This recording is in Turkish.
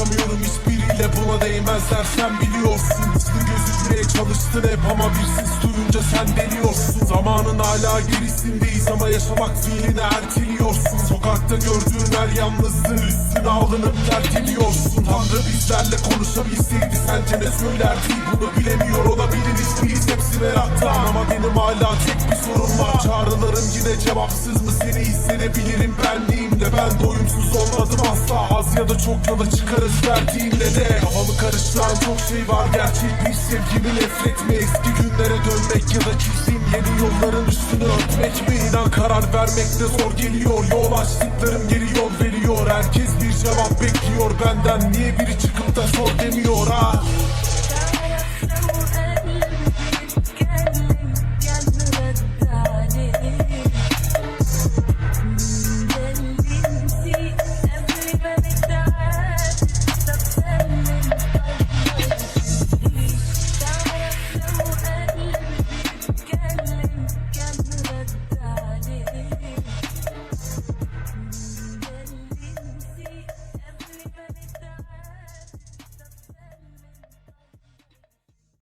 Anlaşamıyorum hiçbiriyle buna değmezler. Sen biliyorsun Hızlı gözükmeye çalıştın hep ama bir ses duyunca sen deliyorsun Zamanın hala gerisindeyiz ama yaşamak fiilini erteliyorsun. Sokakta gördüğün her yalnızlığı üstüne alınıp terk ediyorsun Tanrı bizlerle konuşabilseydi sence ne söylerdi? Bunu bilemiyor olabiliriz biz hepsi merakta Ama benim hala tek bir sorun var. Çağrılarım yine cevapsız mı? Seni hissedebilirim benliğimde Ben doyumsuz olmadım asla az ya da çok yola çıkarız verdiğimle de. Kafamı karıştıran çok şey var gerçek bir sevgimi nefret mi Eski günlere dönmek ya da çizdiğim yeni yolların üstünü örtmek mi? İnan karar vermekte zor geliyor. Yol açtıklarım geri yol veriyor. Herkes bir cevap bekliyor. Benden Niye biri çıkıp da sor demiyor. Ha